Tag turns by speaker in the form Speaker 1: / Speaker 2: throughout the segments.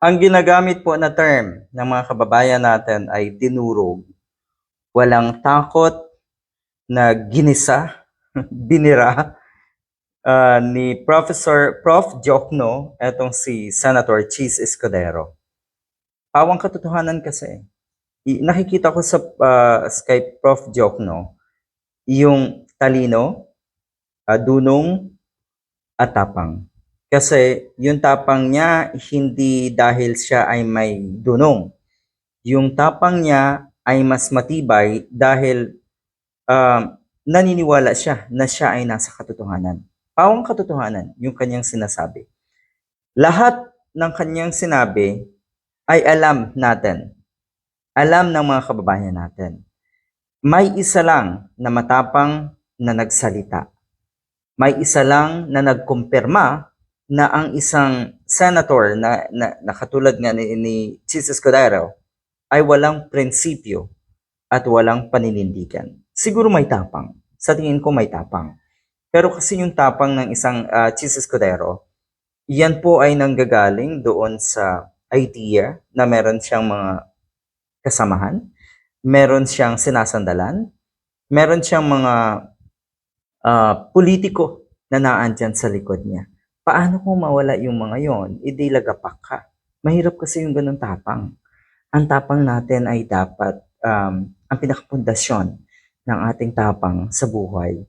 Speaker 1: Ang ginagamit po na term ng mga kababayan natin ay dinurog. Walang takot na ginisa, binira ah, ni Professor Prof. Jokno, etong si Senator Cheese Escudero. Pawang katotohanan kasi. I- nakikita ko sa ah, Skype Prof. Jokno yung talino, ah, dunong, at tapang. Kasi yung tapang niya, hindi dahil siya ay may dunong. Yung tapang niya ay mas matibay dahil um, naniniwala siya na siya ay nasa katotohanan. Pawang katotohanan, yung kanyang sinasabi. Lahat ng kanyang sinabi ay alam natin. Alam ng mga kababayan natin. May isa lang na matapang na nagsalita. May isa lang na nagkumpirma na ang isang senator na, na, na katulad nga ni, ni Chis Escudero ay walang prinsipyo at walang paninindigan. Siguro may tapang. Sa tingin ko may tapang. Pero kasi yung tapang ng isang uh, Chis Escudero, yan po ay nanggagaling doon sa idea na meron siyang mga kasamahan, meron siyang sinasandalan, meron siyang mga ah, politiko na naandyan sa likod niya. Paano kung mawala yung mga yon? Hindi lagapak ka. Mahirap kasi yung ganun tapang. Ang tapang natin ay dapat, um, ang pinakapundasyon ng ating tapang sa buhay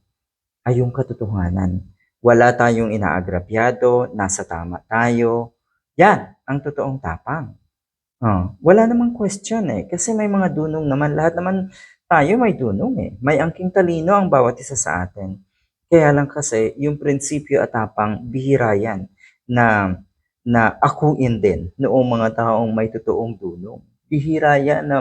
Speaker 1: ay yung katotohanan. Wala tayong inaagrabyado, nasa tama tayo. Yan, ang totoong tapang. Oh, wala namang question eh. Kasi may mga dunong naman. Lahat naman tayo may dunong eh. May angking talino ang bawat isa sa atin. Kaya lang kasi, yung prinsipyo at tapang, bihira yan na, na akuin din noong mga taong may totoong dunong. Bihira yan na,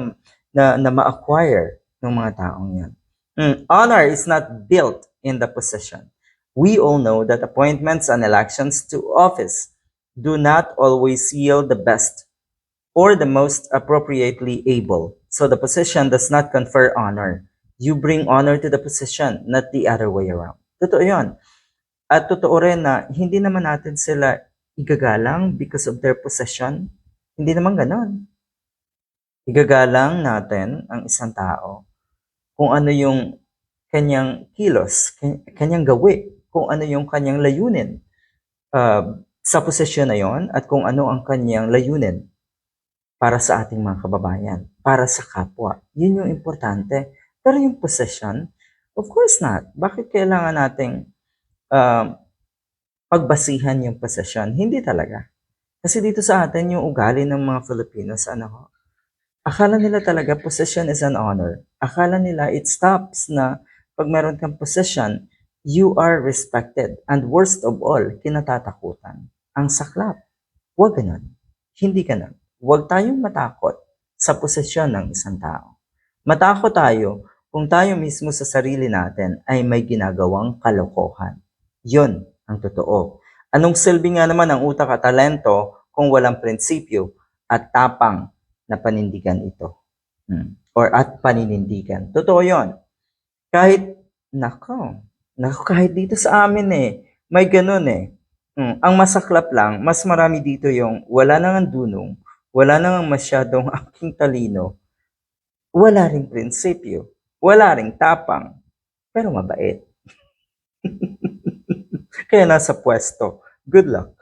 Speaker 1: na, na ma-acquire ng mga taong yan. Mm, Honor is not built in the possession. We all know that appointments and elections to office do not always yield the best or the most appropriately able. So the position does not confer honor. You bring honor to the position, not the other way around. Totoo yun. At totoo rin na hindi naman natin sila igagalang because of their possession. Hindi naman ganon. Igagalang natin ang isang tao kung ano yung kanyang kilos, kan- kanyang gawi, kung ano yung kanyang layunin uh, sa posisyon na yon at kung ano ang kanyang layunin para sa ating mga kababayan, para sa kapwa. Yun yung importante. Pero yung possession, of course not. Bakit kailangan nating um, pagbasihan yung possession? Hindi talaga. Kasi dito sa atin, yung ugali ng mga Filipinos, ano ho, akala nila talaga possession is an honor. Akala nila it stops na pag meron kang possession, you are respected. And worst of all, kinatatakutan. Ang saklap. Huwag ganun. Hindi ganun. Huwag tayong matakot sa posesyon ng isang tao. Matakot tayo kung tayo mismo sa sarili natin ay may ginagawang kalokohan. Yun ang totoo. Anong silbi nga naman ng utak at talento kung walang prinsipyo at tapang na panindigan ito? Hmm. Or at paninindigan. Totoo yon. Kahit, nako, nako kahit dito sa amin eh, may ganun eh. Hmm. Ang masaklap lang, mas marami dito yung wala nang dunong, wala nang masyadong aking talino, wala ring prinsipyo, wala ring tapang, pero mabait. Kaya nasa pwesto. Good luck.